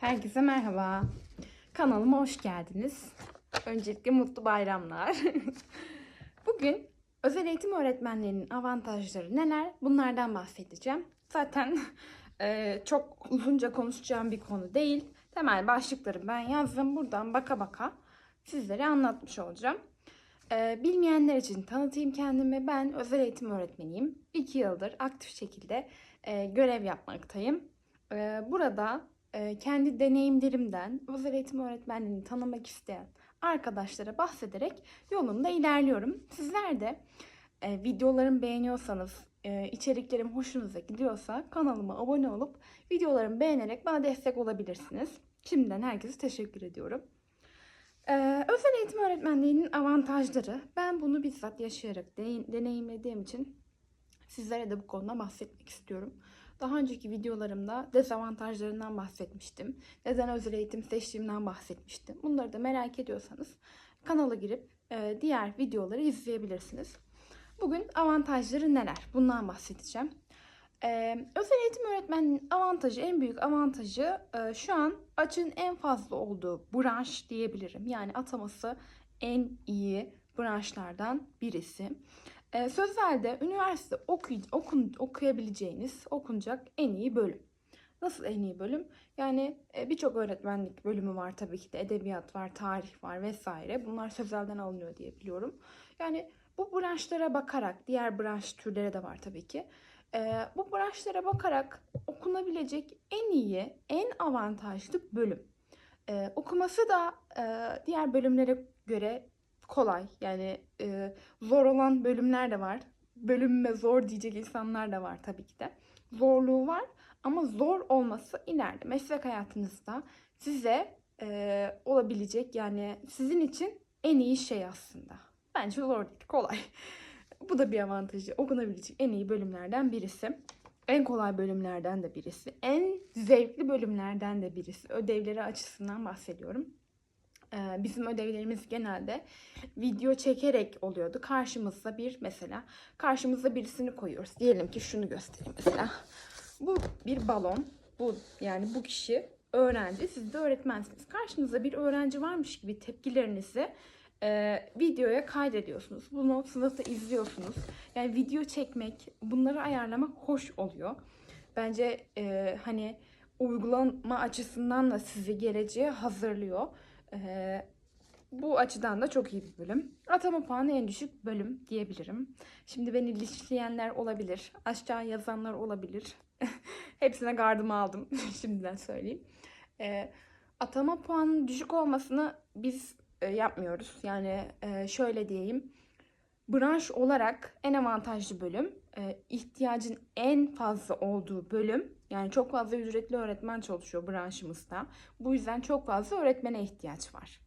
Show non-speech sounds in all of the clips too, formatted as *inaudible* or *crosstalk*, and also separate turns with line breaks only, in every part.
Herkese merhaba. Kanalıma hoş geldiniz. Öncelikle mutlu bayramlar. *laughs* Bugün özel eğitim öğretmenlerinin avantajları neler? Bunlardan bahsedeceğim. Zaten e, çok uzunca konuşacağım bir konu değil. Temel başlıkları ben yazdım. Buradan baka baka sizlere anlatmış olacağım. E, bilmeyenler için tanıtayım kendimi. Ben özel eğitim öğretmeniyim. 2 yıldır aktif şekilde e, görev yapmaktayım. E, burada kendi deneyimlerimden özel eğitim öğretmenliğini tanımak isteyen arkadaşlara bahsederek yolunda ilerliyorum. Sizler de e, videolarımı beğeniyorsanız, e, içeriklerim hoşunuza gidiyorsa kanalıma abone olup videolarımı beğenerek bana destek olabilirsiniz. Şimdiden herkese teşekkür ediyorum. Ee, özel eğitim öğretmenliğinin avantajları. Ben bunu bizzat yaşayarak de- deneyimlediğim için sizlere de bu konuda bahsetmek istiyorum. Daha önceki videolarımda dezavantajlarından bahsetmiştim. Neden özel eğitim seçtiğimden bahsetmiştim. Bunları da merak ediyorsanız kanala girip e, diğer videoları izleyebilirsiniz. Bugün avantajları neler? Bundan bahsedeceğim. Ee, özel eğitim öğretmeninin avantajı, en büyük avantajı e, şu an açığın en fazla olduğu branş diyebilirim. Yani ataması en iyi branşlardan birisi. Ee, sözlerde üniversite okuy okun okuyabileceğiniz, okunacak en iyi bölüm. Nasıl en iyi bölüm? Yani e, birçok öğretmenlik bölümü var tabii ki de. Edebiyat var, tarih var vesaire. Bunlar sözelden alınıyor diye biliyorum. Yani bu branşlara bakarak, diğer branş türleri de var tabii ki. Ee, bu branşlara bakarak okunabilecek en iyi, en avantajlı bölüm. Ee, okuması da e, diğer bölümlere göre kolay. Yani e, zor olan bölümler de var. Bölümme zor diyecek insanlar da var tabii ki de. Zorluğu var ama zor olması ileride meslek hayatınızda size e, olabilecek yani sizin için en iyi şey aslında. Bence zor değil, kolay. *laughs* Bu da bir avantajı. Okunabilecek en iyi bölümlerden birisi. En kolay bölümlerden de birisi. En zevkli bölümlerden de birisi. Ödevleri açısından bahsediyorum. Ee, bizim ödevlerimiz genelde video çekerek oluyordu. Karşımızda bir mesela karşımızda birisini koyuyoruz. Diyelim ki şunu göstereyim mesela. Bu bir balon. Bu yani bu kişi öğrenci. Siz de öğretmensiniz. Karşınızda bir öğrenci varmış gibi tepkilerinizi e, videoya kaydediyorsunuz. Bunu sınıfta izliyorsunuz. Yani video çekmek, bunları ayarlamak hoş oluyor. Bence e, hani uygulama açısından da sizi geleceğe hazırlıyor. E, bu açıdan da çok iyi bir bölüm. Atama puanı en düşük bölüm diyebilirim. Şimdi beni linçleyenler olabilir. Aşağı yazanlar olabilir. *laughs* Hepsine gardımı aldım. *laughs* Şimdiden söyleyeyim. E, atama puanının düşük olmasını biz e, yapmıyoruz. Yani e, şöyle diyeyim. Branş olarak en avantajlı bölüm, e, ihtiyacın en fazla olduğu bölüm. Yani çok fazla ücretli öğretmen çalışıyor branşımızda. Bu yüzden çok fazla öğretmene ihtiyaç var.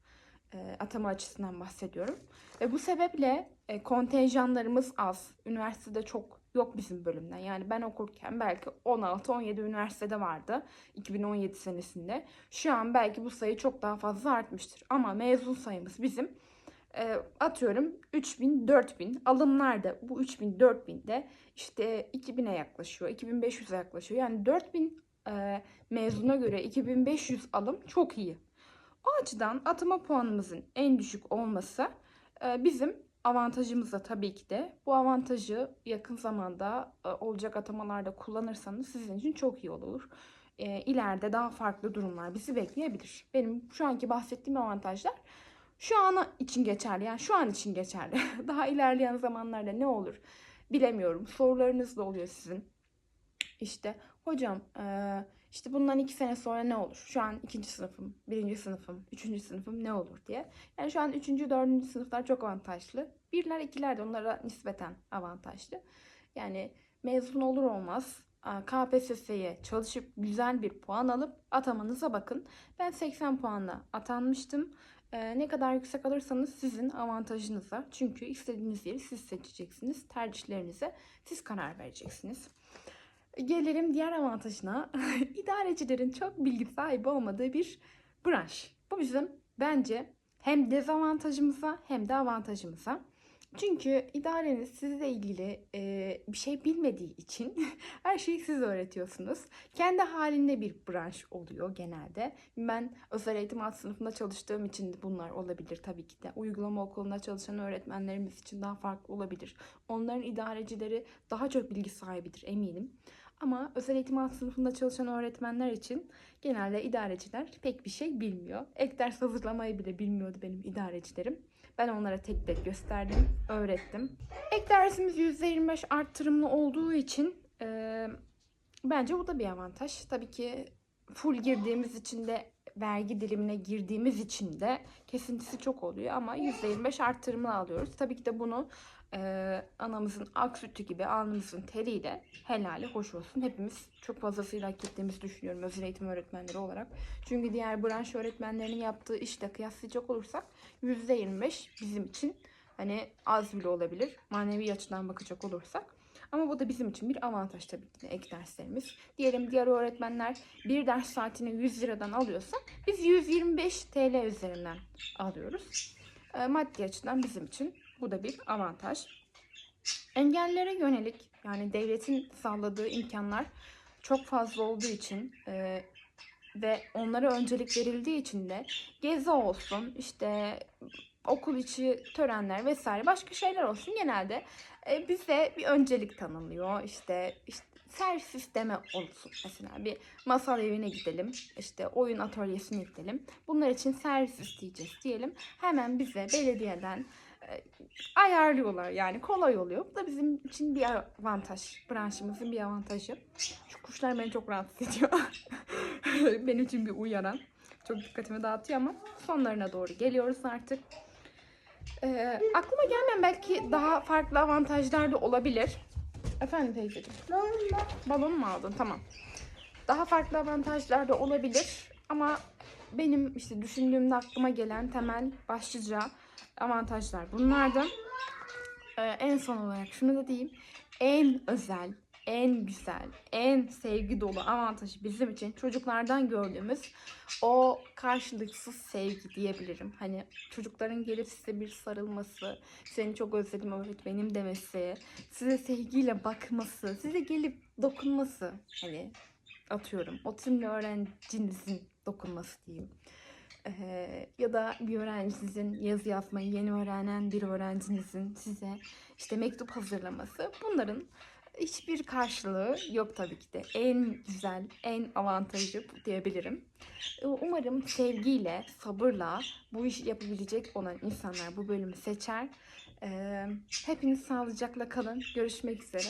E, atama açısından bahsediyorum. Ve bu sebeple e, kontenjanlarımız az. Üniversitede çok yok bizim bölümden. Yani ben okurken belki 16-17 üniversitede vardı 2017 senesinde. Şu an belki bu sayı çok daha fazla artmıştır. Ama mezun sayımız bizim e, atıyorum 3000 4000 alımlar da bu 3000 4000 de işte 2000'e yaklaşıyor 2500'e yaklaşıyor yani 4000 e, mezuna göre 2500 alım çok iyi o açıdan atama puanımızın en düşük olması e, bizim avantajımız da tabii ki de bu avantajı yakın zamanda e, olacak atamalarda kullanırsanız sizin için çok iyi olur. E, ileride daha farklı durumlar bizi bekleyebilir. Benim şu anki bahsettiğim avantajlar şu an için geçerli. Yani şu an için geçerli. *laughs* Daha ilerleyen zamanlarda ne olur bilemiyorum. Sorularınız da oluyor sizin. İşte hocam işte bundan iki sene sonra ne olur? Şu an ikinci sınıfım, birinci sınıfım, üçüncü sınıfım ne olur diye. Yani şu an üçüncü, dördüncü sınıflar çok avantajlı. Birler, ikiler de onlara nispeten avantajlı. Yani mezun olur olmaz KPSS'ye çalışıp güzel bir puan alıp atamanıza bakın. Ben 80 puanla atanmıştım. Ee, ne kadar yüksek alırsanız sizin avantajınıza. Çünkü istediğiniz yeri siz seçeceksiniz. Tercihlerinize siz karar vereceksiniz. Gelelim diğer avantajına. *laughs* İdarecilerin çok bilgi sahibi olmadığı bir branş. Bu bizim bence hem dezavantajımıza hem de avantajımıza. Çünkü idareniz sizle ilgili e, bir şey bilmediği için *laughs* her şeyi siz öğretiyorsunuz. Kendi halinde bir branş oluyor genelde. Ben özel eğitim alt sınıfında çalıştığım için bunlar olabilir tabii ki de. Uygulama okulunda çalışan öğretmenlerimiz için daha farklı olabilir. Onların idarecileri daha çok bilgi sahibidir eminim. Ama özel eğitim alt sınıfında çalışan öğretmenler için genelde idareciler pek bir şey bilmiyor. Ek ders hazırlamayı bile bilmiyordu benim idarecilerim. Ben onlara tek tek gösterdim, öğrettim. Ek dersimiz %25 arttırımlı olduğu için e, bence bu da bir avantaj. Tabii ki full girdiğimiz için de vergi dilimine girdiğimiz için de kesintisi çok oluyor ama %25 arttırımlı alıyoruz. Tabii ki de bunu e, anamızın ak sütü gibi alnımızın teriyle helali hoş olsun. Hepimiz çok fazlasıyla hak ettiğimizi düşünüyorum özel eğitim öğretmenleri olarak. Çünkü diğer branş öğretmenlerinin yaptığı işle kıyaslayacak olursak %25 bizim için hani az bile olabilir. Manevi açıdan bakacak olursak. Ama bu da bizim için bir avantaj tabii ki ek derslerimiz. Diyelim diğer öğretmenler bir ders saatini 100 liradan alıyorsa biz 125 TL üzerinden alıyoruz. E, maddi açıdan bizim için bu da bir avantaj. Engellilere yönelik yani devletin sağladığı imkanlar çok fazla olduğu için e, ve onlara öncelik verildiği için de gezi olsun işte okul içi törenler vesaire başka şeyler olsun genelde e, bize bir öncelik tanınıyor. İşte, işte servis sistemi olsun mesela bir masal evine gidelim işte oyun atölyesine gidelim bunlar için servis isteyeceğiz diyelim hemen bize belediyeden ayarlıyorlar yani kolay oluyor. Bu da bizim için bir avantaj. Branşımızın bir avantajı. Şu kuşlar beni çok rahatsız ediyor. *laughs* Benim için bir uyaran. Çok dikkatimi dağıtıyor ama sonlarına doğru geliyoruz artık. Ee, aklıma gelmeyen belki daha farklı avantajlar da olabilir. Efendim teyzeciğim. Balon mu aldın? Tamam. Daha farklı avantajlar da olabilir ama benim işte düşündüğümde aklıma gelen temel başlıca avantajlar bunlardı. Ee, en son olarak şunu da diyeyim. En özel, en güzel, en sevgi dolu avantajı bizim için çocuklardan gördüğümüz o karşılıksız sevgi diyebilirim. Hani çocukların gelip size bir sarılması, seni çok özledim öğretmenim demesi, size sevgiyle bakması, size gelip dokunması. Hani atıyorum otizmli öğrencinizin dokunması diyeyim. Ee, ya da bir öğrencinizin yazı yazmayı yeni öğrenen bir öğrencinizin size işte mektup hazırlaması bunların hiçbir karşılığı yok tabii ki de. En güzel, en avantajı bu diyebilirim. Umarım sevgiyle, sabırla bu işi yapabilecek olan insanlar bu bölümü seçer. Hepiniz sağlıcakla kalın. Görüşmek üzere.